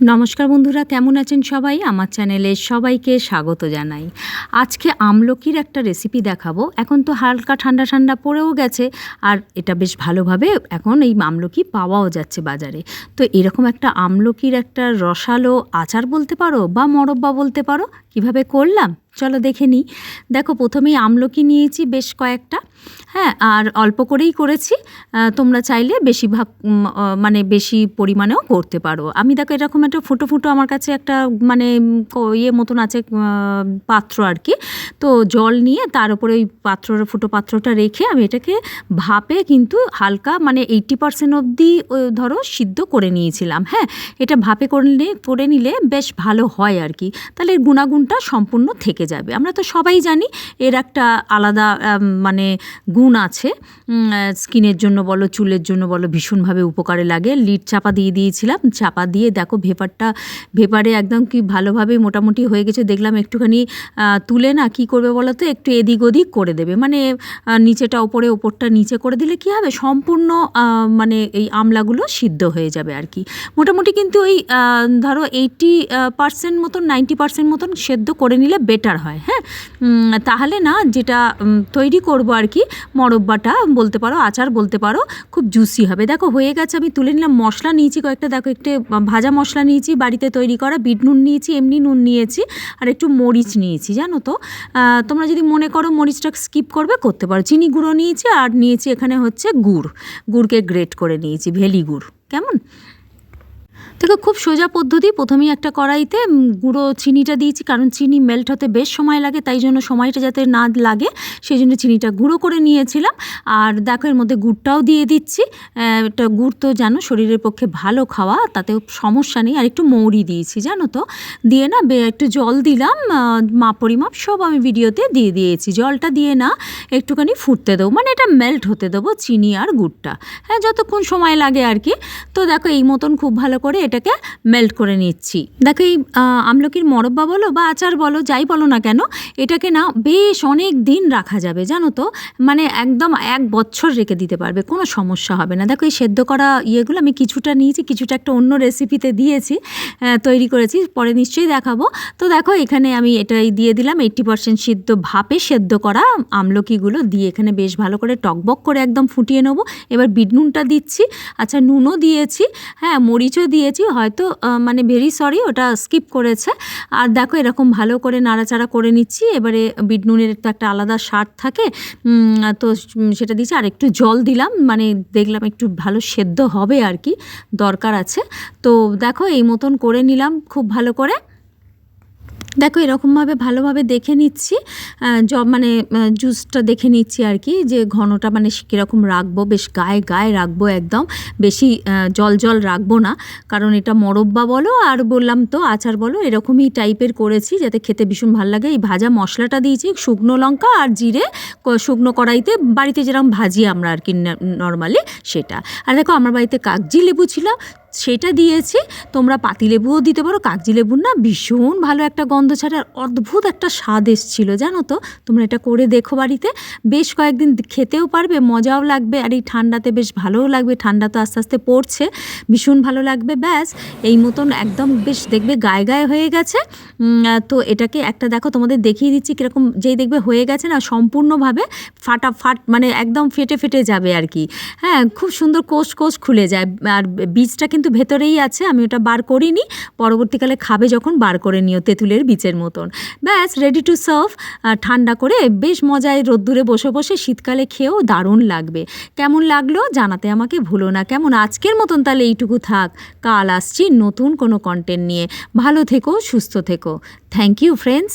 নমস্কার বন্ধুরা, কেমন আছেন সবাই? আমার চ্যানেলে সবাইকে স্বাগত জানাই। আজকে আমলকির একটা রেসিপি দেখাবো। এখন তো হালকা ঠান্ডা ঠান্ডা পড়েও গেছে, আর এটা বেশ ভালোভাবে এখন এই আমলকি পাওয়াও যাচ্ছে বাজারে। তো এরকম একটা আমলকির একটা রসালো আচার বলতে পারো বা মরব্বা বলতে পারো, কীভাবে করলাম? চলো দেখে নিই। দেখো প্রথমেই আমলকি নিয়েছি বেশ কয়েকটা। হ্যাঁ আর অল্প করেই করেছি। তোমরা চাইলে উম, আহ, মানে বেশি পরিমাণেও করতে পারো। আমি দেখো এরকম একটা ফুটো ফুটো আমার কাছে একটা মানে ইয়ে মতন আছে পাত্র আর কি। তো জল নিয়ে তার উপরে ওই পাত্রর ফুটো পাত্রটা রেখে আমি এটাকে ভাপে কিন্তু হালকা মানে এইটটি পার্সেন্ট অবধি ধরো সিদ্ধ করে নিয়েছিলাম। হ্যাঁ এটা ভাপে করলে করে নিলে বেশ ভালো হয় আর কি। তাহলে গুণাগুণটা সম্পূর্ণ থেকে যাবে। আমরা তো সবাই জানি এর একটা আলাদা মানে গুণ আছে। স্কিনের জন্য বলো, চুলের জন্য বলো, ভীষণভাবে উপকারে লাগে। লিড চাপা দিয়ে দিয়েছিলাম, চাপা দিয়ে দেখো ভেপারটা, ভেপারে একদম কি ভালোভাবে মোটামুটি হয়ে গেছে। দেখলাম একটুখানি তুলে না কি করবে বলো তো, একটু এদিক ওদিক করে দেবে। মানে নিচেটা ওপরে, ওপরটা নিচে করে দিলে কি হবে? সম্পূর্ণ মানে এই আমলাগুলো সিদ্ধ হয়ে যাবে আর কি। মোটামুটি কিন্তু ওই ধরো এইটি পার্সেন্ট মতন নাইনটি পার্সেন্ট মতন সেদ্ধ করে নিলে বেটার হয় হ্যাঁ? তাহলে না যেটা তৈরি করব আর কি, মরব্বাটা বলতে পারো, আচার বলতে পারো, খুব জুসি হবে। দেখো, হয়ে গেছে, আমি তুলে নিলাম, মশলা নিয়েছি কয়েকটা, দেখো, একটু ভাজা মশলা নিয়েছি, বাড়িতে তৈরি করা, বিট নুন নিয়েছি, এমনি নুন নিয়েছি, আর একটু মরিচ নিয়েছি, জানো তো? তোমরা যদি মনে করো মরিচটা স্কিপ করবে, করতে পারো। চিনি গুঁড়ো নিয়েছি, আর নিয়েছি এখানে হচ্ছে গুড়। গুড়কে গ্রেট করে নিয়েছি, ভেলি গুড়। কেমন? দেখো খুব সোজা পদ্ধতি প্রথমেই একটা কড়াইতে গুঁড়ো চিনিটা দিয়েছি, কারণ চিনি মেল্ট হতে বেশ সময় লাগে, তাই জন্য সময়টা যাতে না লাগে সেই জন্য চিনিটা গুঁড়ো করে নিয়েছিলাম। আর দেখো, এর মধ্যে গুড়টাও দিয়ে দিচ্ছি। এটা গুড় তো জানো, শরীরের পক্ষে ভালো খাওয়া তাতে সমস্যা নেই। আর একটু মৌরি দিয়েছি, জানো তো? দিয়ে না একটু জল দিলাম মাপ পরিমাপ সব আমি ভিডিওতে দিয়ে দিয়েছি। জলটা দিয়ে না, একটুখানি ফুটতে দেবো মানে এটা মেল্ট হতে দেবো চিনি আর গুড়টা। হ্যাঁ যতক্ষণ সময় লাগে আর কি। তো দেখো, এই মতন খুব ভালো করে এটাকে মেল্ট করে নিচ্ছি। দেখো এই আমলকির মরব্বা বলো বা আচার বলো, যাই বলো না কেন, এটাকে না বেশ অনেক দিন রাখা যাবে, জানো তো? মানে একদম এক বছর রেখে দিতে পারবে, কোনো সমস্যা হবে না। দেখো এই সেদ্ধ করা ইয়েগুলো আমি কিছুটা নিয়েছি, কিছুটা একটা অন্য রেসিপিতে দিয়েছি তৈরি করেছি, পরে নিশ্চয়ই দেখাবো। তো দেখো এখানে আমি এটাই দিয়ে দিলাম এইট্টি পার্সেন্ট সিদ্ধ ভাপে সেদ্ধ করা আমলকিগুলো দিয়ে এখানে বেশ ভালো করে টকবক করে একদম ফুটিয়ে নেব। এবার বিট নুনটা দিচ্ছি আচ্ছা নুনও দিয়েছি হ্যাঁ মরিচও দিয়েছি হয়তো মানে ভেরি সরি, ওটা স্কিপ করেছে। আর দেখো, এরকম ভালো করে নাড়াচাড়া করে নিচ্ছি। এবারে বিট নুনের তো একটা আলাদা স্বাদ থাকে। তো সেটা দিচ্ছি আর একটু জল দিলাম। মানে দেখলাম একটু ভালো সেদ্ধ হবে আর কি, দরকার আছে। তো দেখো, এই মতন করে নিলাম খুব ভালো করে। দেখো, এরকমভাবে ভালোভাবে দেখে নিচ্ছি। জ মানে জুসটা দেখে নিচ্ছি আর কি, যে ঘনটা মানে কীরকম রাখব, বেশ গায়ে গায়ে রাখব একদম, বেশি জল জল রাখব না, কারণ এটা মরব্বা বলো, আর বললাম তো আচার বলো, এরকমই টাইপের করেছি যাতে খেতে ভীষণ ভালো লাগে। এই ভাজা মশলাটা দিয়েছি, শুকনো লঙ্কা আর জিরে শুকনো কড়াইতে, বাড়িতে যেরকম ভাজি আমরা আর কি নর্মালি সেটা। আর দেখো, আমার বাড়িতে কাগজি লেবু ছিল সেটা দিয়েছি। তোমরা পাতিলেবুও দিতে পারো, কাগজি লেবুর না ভীষণ ভালো একটা গন্ধ ছাড়ে। আর অদ্ভুত একটা স্বাদ এসেছিল, জানো তো? তোমরা এটা করে দেখো বাড়িতে। বেশ কয়েকদিন খেতেও পারবে, মজাও লাগবে। আর এই ঠান্ডাতে বেশ ভালোও লাগবে। ঠান্ডা তো আস্তে আস্তে পড়ছে, ভীষণ ভালো লাগবে, ব্যাস। এই মতন একদম বেশ দেখবে গায়ে গায়ে হয়ে গেছে। তো এটাকে একটা দেখো, তোমাদের দেখিয়ে দিচ্ছি কীরকম যেই দেখবে হয়ে গেছে না, সম্পূর্ণভাবে ফাটা ফাট মানে একদম ফেটে ফেটে যাবে আর কি। হ্যাঁ খুব সুন্দর কোষ কোষ খুলে যায়। আর বীজটা কিন্তু ভেতরেই আছে, আমি ওটা বার করিনি। পরবর্তীকালে খাবে যখন, বার করে নিও তেঁতুলের বীজের মতন। ব্যাস রেডি টু সার্ভ ঠান্ডা করে বেশ মজায় রোদ্দুরে বসে বসে শীতকালে খেয়েও দারুণ লাগবে। কেমন লাগল জানাতে আমাকে ভুলো না। কেমন আজকের মতন তাহলে এইটুকু থাক। কাল আসছি নতুন কোনো কন্টেন্ট নিয়ে। ভালো থেকো, সুস্থ থেকো। Thank you friends